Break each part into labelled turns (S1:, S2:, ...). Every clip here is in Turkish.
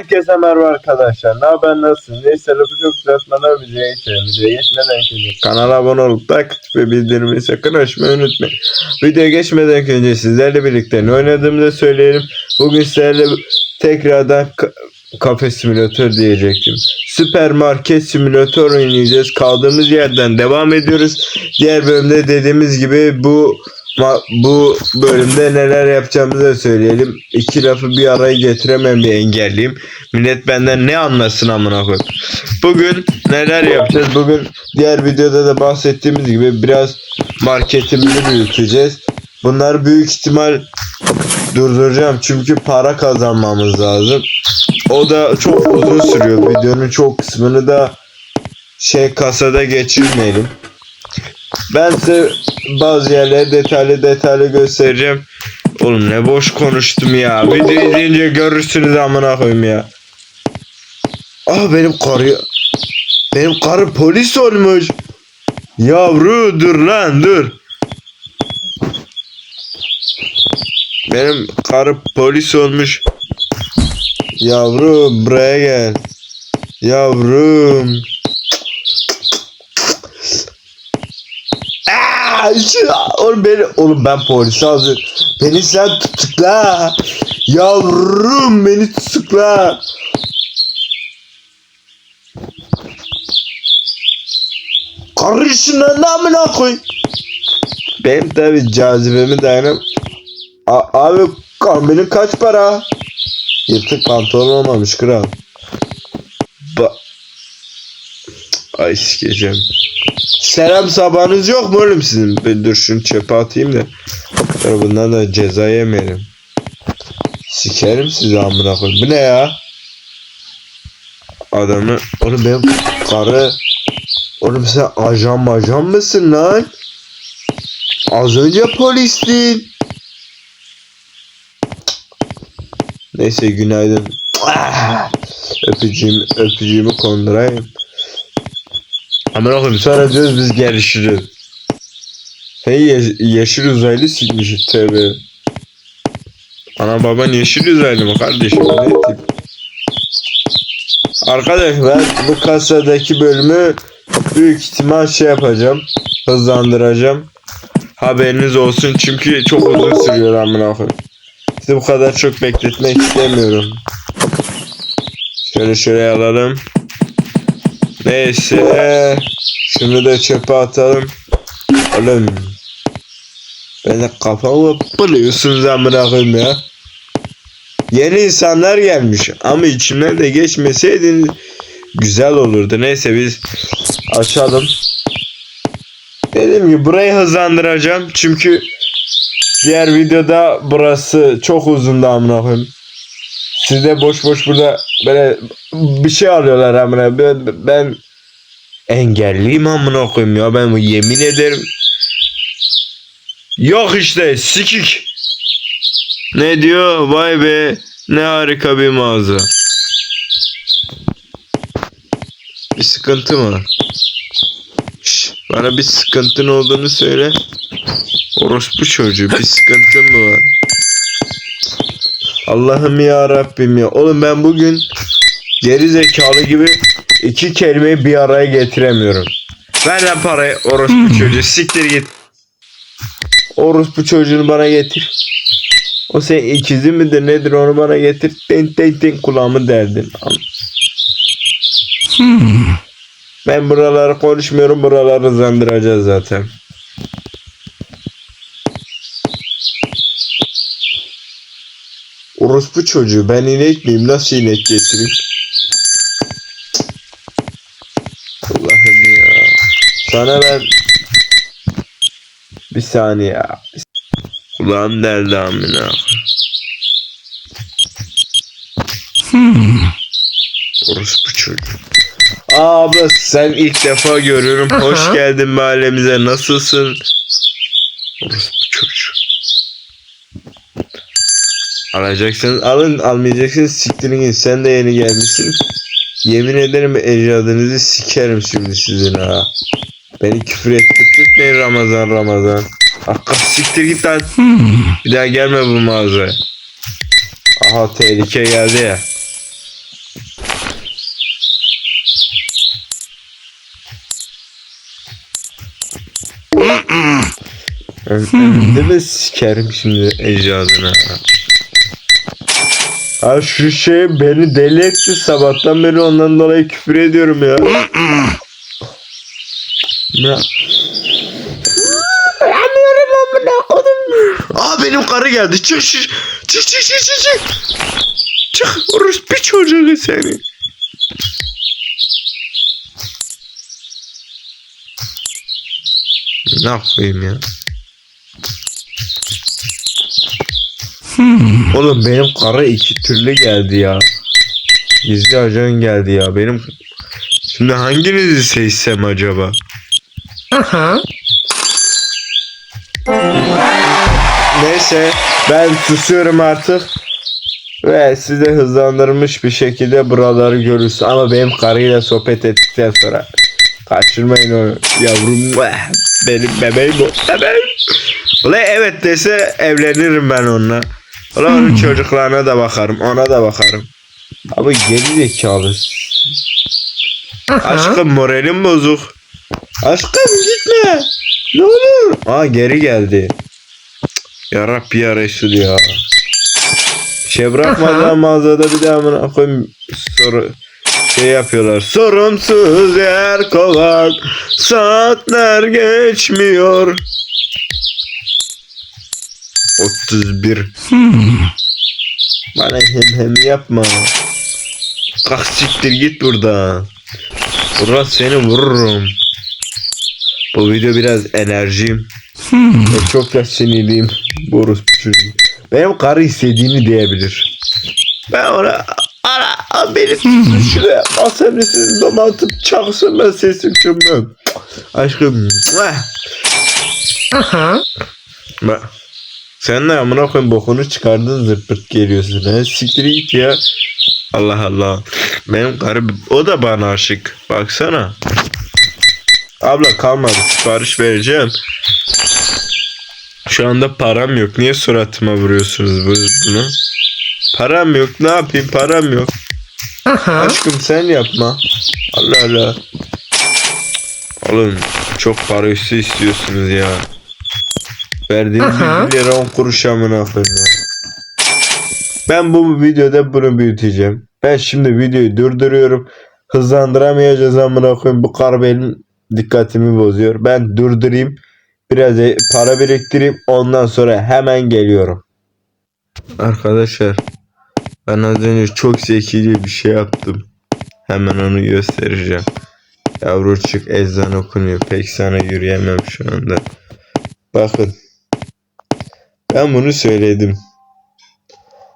S1: Herkese merhaba arkadaşlar. Ne haber nasılsınız? Neyse lafı çok uzatmadan videoya geçelim. Videoya geçmeden önce kanala abone olup like atıp ve bildirimi sakın açmayı unutmayın. Videoya geçmeden önce sizlerle birlikte ne oynadığımı da söyleyelim. Bugün sizlerle tekrardan ka- kafe simülatör diyecektim. Süpermarket simülatör oynayacağız. Kaldığımız yerden devam ediyoruz. Diğer bölümde dediğimiz gibi bu bu bölümde neler yapacağımızı da söyleyelim. İki lafı bir araya getiremem bir engelliyim. Millet benden ne anlasın amına koyayım. Bugün neler yapacağız? Bugün diğer videoda da bahsettiğimiz gibi biraz marketimizi büyüteceğiz. Bunları büyük ihtimal durduracağım çünkü para kazanmamız lazım. O da çok uzun sürüyor. Videonun çok kısmını da şey kasada geçirmeyelim. Ben size bazı yerleri detaylı detaylı göstereceğim. Oğlum ne boş konuştum ya. Video izleyince görürsünüz amına koyayım ya. Ah benim karı benim karı polis olmuş. Yavru dur lan dur. Benim karı polis olmuş. Yavru buraya gel. Yavrum. Aa, şu- oğlum beni oğlum ben polise hazır. Beni sen tutukla. Yavrum beni tutukla. Karışın namına koy. Benim tabi cazibemi dayanım. A- abi kombinin kaç para? Yırtık pantolon olmamış kral. Ba Ay sikeceğim. Selam sabahınız yok mu oğlum sizin? Bir dur şunu çöpe atayım da. Ya bundan da ceza yemeyelim. Sikerim sizi amına koyayım. Bu ne ya? Adamı oğlum benim karı Oğlum sen ajan majan mısın lan? Az önce polistin. Neyse günaydın. Ah! Öpücüğümü, öpücüğümü kondurayım. Aman oğlum sonra diyoruz biz gelişiriz. Hey ye- yeşil uzaylı sikmiş tövbe. Ana baban yeşil uzaylı mı kardeşim ne tip? Arkadaş ben bu kasadaki bölümü büyük ihtimal şey yapacağım. Hızlandıracağım. Haberiniz olsun çünkü çok uzun sürüyor amına koyayım. Sizi bu kadar çok bekletmek istemiyorum. Şöyle şöyle alalım. Neyse. Şunu da çöpe atalım. Oğlum. Beni kafamı buluyorsunuz amına koyayım ya. Yeni insanlar gelmiş ama içimden de geçmeseydiniz güzel olurdu. Neyse biz açalım. Dediğim gibi burayı hızlandıracağım çünkü diğer videoda burası çok uzundu amına koyayım. Siz de boş boş burada böyle bir şey arıyorlar amına. Ben, ben engelliyim amına koyayım ya ben yemin ederim. Yok işte sikik. Ne diyor? Vay be ne harika bir mağaza. Bir sıkıntı mı? Şş, bana bir sıkıntın olduğunu söyle. Orospu çocuğu bir sıkıntın mı var? Allah'ım ya Rabbim ya. Oğlum ben bugün geri zekalı gibi iki kelimeyi bir araya getiremiyorum. Ver lan parayı orospu çocuğu siktir git. Orospu çocuğunu bana getir. O senin ikizin midir nedir onu bana getir. Ten ten ten kulağımı derdin. An- Ben buraları konuşmuyorum buraları hızlandıracağız zaten. Orospu çocuğu ben inek miyim nasıl inek getireyim? Allah'ım ya. Sana ben bir saniye ya. Kulağım deldi amına. Orospu çocuğu. Abi sen ilk defa görüyorum. Hoş geldin mahallemize. Nasılsın? Orospu Alacaksanız alın, almayacaksınız siktirin. Sen de yeni gelmişsin. Yemin ederim ecdadınızı sikerim şimdi sizin ha. Beni küfür ettirtmeyin Ramazan Ramazan. Hakkı siktir git lan. Hmm. Bir daha gelme bu mağazaya. Aha tehlike geldi ya. Hem de sikerim şimdi ecdadını şu şey beni deli etti sabahtan beri ondan dolayı küfür ediyorum ya. ya. Yanıyorum amına kodum. Aa benim karı geldi. Çık çık çık çık çık çık çık. Çık orospu çocuğu seni. Ne koyayım ya? Oğlum benim kara iki türlü geldi ya. Gizli ajan geldi ya. Benim şimdi hanginizi seçsem acaba? Neyse ben susuyorum artık. Ve size hızlandırmış bir şekilde buraları görürsün. Ama benim karıyla sohbet ettikten sonra kaçırmayın onu yavrum. Benim bebeğim o. Bebeğim. Ulan evet dese evlenirim ben onunla. Ulan çocuklarına da bakarım. Ona da bakarım. Abi geri zekalı. Aşkım moralim bozuk. Aşkım gitme. Ne olur. Aa geri geldi. Ya Rabbi ya Resul ya. Şey bırakmadan mağazada bir daha amına koyayım soru şey yapıyorlar. Sorumsuz yer kovak. Saatler geçmiyor. 31. Bana hem hem yapma. Kalk siktir git buradan. Burası seni vururum. Bu video biraz enerjim. Ve çok da sinirliyim. Boris çocuğu. Benim karı istediğini diyebilir. Ben ona ara al beni tutsun şuraya. Masanın üstüne domatıp çaksın ben sesim çıkmıyorum. Aşkım. muah. Bak. Sen ne amına koyayım bokunu çıkardın zırt geliyorsun. Ben siktir git ya. Allah Allah. Benim karı o da bana aşık. Baksana. Abla kalmadı sipariş vereceğim. Şu anda param yok. Niye suratıma vuruyorsunuz bu- bunu? Param yok. Ne yapayım? Param yok. Aşkım sen yapma. Allah Allah. Oğlum çok para üstü istiyorsunuz ya. Verdiğiniz bir lira 10 kuruş amına koyayım ya. Ben bu videoda bunu büyüteceğim. Ben şimdi videoyu durduruyorum. Hızlandıramayacağız amına koyayım. Bu kar benim dikkatimi bozuyor. Ben durdurayım. Biraz e- para biriktireyim. Ondan sonra hemen geliyorum. Arkadaşlar ben az önce çok zekice bir şey yaptım. Hemen onu göstereceğim. Yavrucuk ezan okunuyor. Pek sana yürüyemem şu anda. Bakın. Ben bunu söyledim.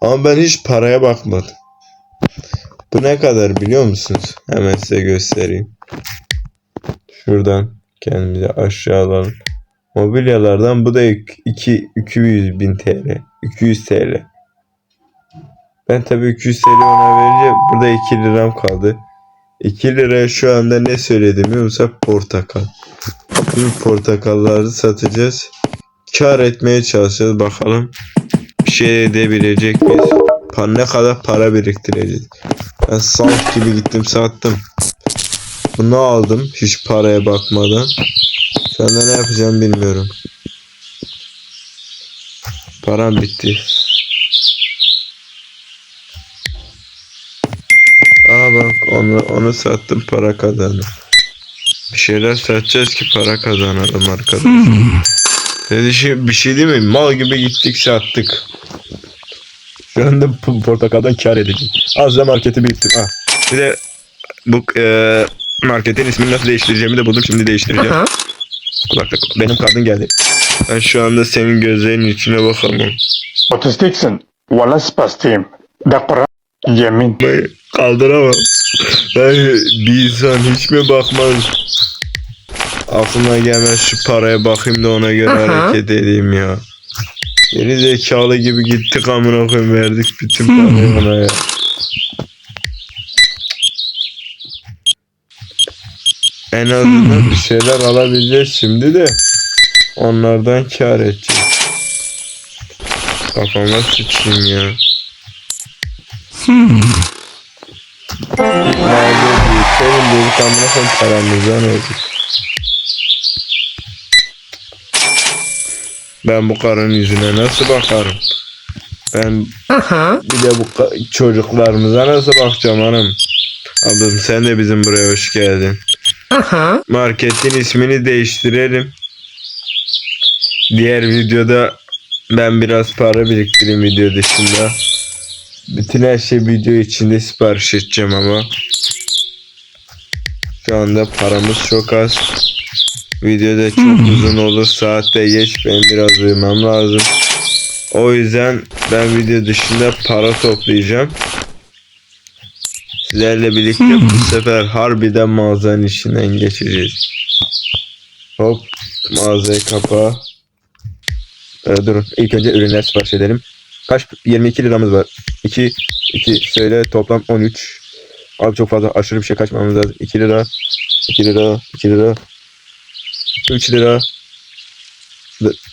S1: Ama ben hiç paraya bakmadım. Bu ne kadar biliyor musunuz? Hemen size göstereyim. Şuradan kendimizi aşağı alalım. Mobilyalardan bu da 2 200 bin TL. 200 TL. Ben tabii 200 TL ona verince burada 2 liram kaldı. 2 liraya şu anda ne söyledim biliyor musun? Portakal. Şimdi portakalları satacağız. Kar etmeye çalışacağız bakalım. Bir şey edebilecek miyiz? Pa- Ne kadar para biriktireceğiz? Ben salt gibi gittim sattım. Bunu aldım hiç paraya bakmadan. Şu anda ne yapacağım bilmiyorum. Param bitti. Aa bak onu, onu sattım para kazandım. Bir şeyler satacağız ki para kazanalım arkadaşlar. Dedi şey, bir şey değil mi? Mal gibi gittik sattık. Şu anda bu portakaldan kar edeceğim. Az da marketi büyüttüm. Ah. Bir de bu e, marketin ismini nasıl değiştireceğimi de buldum. Şimdi değiştireceğim. Kulaklık. Benim kadın geldi. Ben şu anda senin gözlerinin içine bakamam.
S2: Otistiksin. Valla spastiyim. Kur'an. Yemin.
S1: Ben kaldıramam. Ben bir insan hiç mi bakmaz? Aklıma gelmez şu paraya bakayım da ona göre hareket edeyim ya. Geri zekalı gibi gittik amına koyayım verdik bütün parayı ona ya. En azından bir şeyler alabileceğiz şimdi de onlardan kar edeceğiz. Kafama sıçayım ya. Nerede büyük? Senin dedik amına koyayım paramızdan oldu. Ben bu karın yüzüne nasıl bakarım? Ben bir de bu çocuklarımıza nasıl bakacağım hanım? Abim sen de bizim buraya hoş geldin. Marketin ismini değiştirelim. Diğer videoda ben biraz para biriktireyim video dışında. Bütün her şey video içinde sipariş edeceğim ama. Şu anda paramız çok az. Videoda çok uzun olur. Saatte geç. Benim biraz uyumam lazım. O yüzden ben video dışında para toplayacağım. Sizlerle birlikte bu sefer harbiden mağazanın içinden geçeceğiz. Hop mağazayı kapa. Ee, durun ilk önce ürünler sipariş edelim. Kaç? 22 liramız var. 2 2 söyle toplam 13. Abi çok fazla aşırı bir şey kaçmamız lazım. 2 lira 2 lira 2 lira 3 lira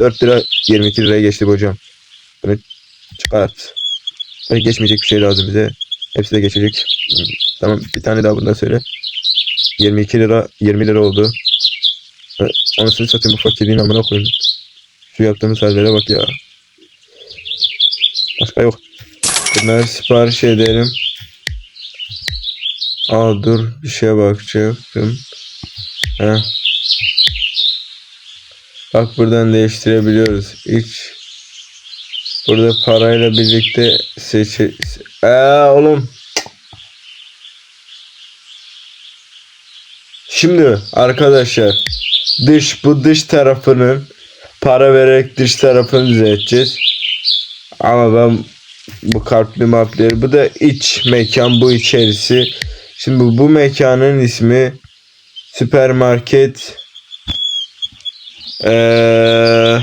S1: 4 lira 22 liraya geçti hocam. Bunu çıkart. Hani geçmeyecek bir şey lazım bize. Hepsi de geçecek. Tamam bir tane daha bundan söyle. 22 lira 20 lira oldu. Anasını satayım bu fakirliğin amına koyayım. Şu yaptığımız hallere bak ya. Başka yok. Bunları sipariş edelim. Aa dur bir şeye bakacaktım. Heh. Bak buradan değiştirebiliyoruz. İlk burada parayla birlikte seçe... Eee oğlum. Şimdi arkadaşlar dış bu dış tarafının para vererek dış tarafını düzelteceğiz. Ama ben bu kalpli mapleri bu da iç mekan bu içerisi. Şimdi bu mekanın ismi süpermarket Eee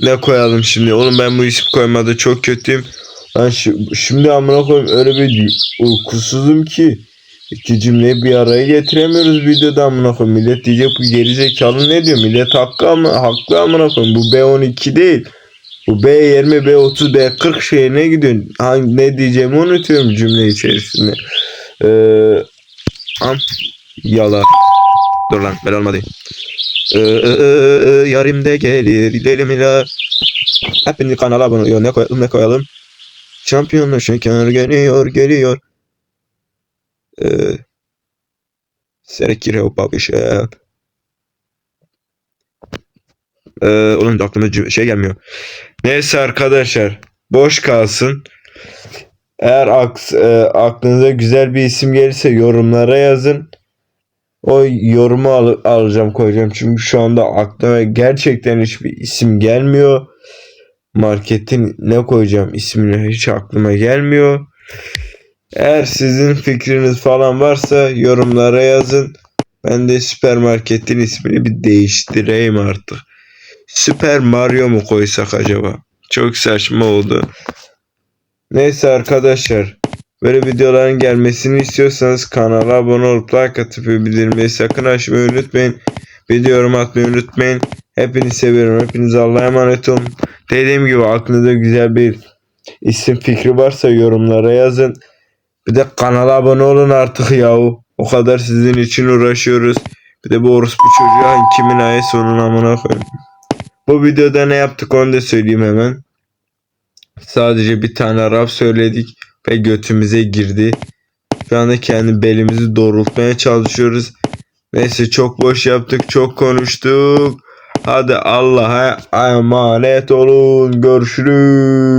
S1: ne koyalım şimdi? Oğlum ben bu isim koymada çok kötüyüm. Ben şi- şimdi amına koyayım öyle bir uykusuzum ki iki cümleyi bir araya getiremiyoruz videoda amına koyayım. Millet diyecek bu geri ne diyor? Millet hakkı ama haklı amına koyayım. Bu B12 değil. Bu B20, B30, B40 şeyine gidiyorsun. Hangi, ne diyeceğimi unutuyorum cümle içerisinde. Eee am yalan. Dur lan ben olmadı. Ee, e, gelir gidelim ila. Hepiniz kanala abone olun. Ne koyalım ne koyalım. Şampiyonlar şeker geliyor geliyor. Ee, Serkire babişe. Ee, da aklıma şey gelmiyor. Neyse arkadaşlar. Boş kalsın. Eğer e, aklınıza güzel bir isim gelirse yorumlara yazın. O yorumu al- alacağım koyacağım. Çünkü şu anda aklıma gerçekten hiçbir isim gelmiyor. Marketin ne koyacağım ismini hiç aklıma gelmiyor. Eğer sizin fikriniz falan varsa yorumlara yazın. Ben de süpermarketin ismini bir değiştireyim artık. Süper Mario mu koysak acaba? Çok saçma oldu. Neyse arkadaşlar. Böyle videoların gelmesini istiyorsanız kanala abone olup like atıp bildirimleri sakın açmayı unutmayın. Video yorum atmayı unutmayın. Hepinizi seviyorum. Hepinize Allah'a emanet olun. Dediğim gibi aklınızda güzel bir isim fikri varsa yorumlara yazın. Bir de kanala abone olun artık yahu. O kadar sizin için uğraşıyoruz. Bir de bu orospu çocuğa kimin ayı sonun amına koyayım. Bu videoda ne yaptık onu da söyleyeyim hemen. Sadece bir tane rap söyledik ve götümüze girdi. Şu anda kendi belimizi doğrultmaya çalışıyoruz. Neyse çok boş yaptık, çok konuştuk. Hadi Allah'a emanet olun. Görüşürüz.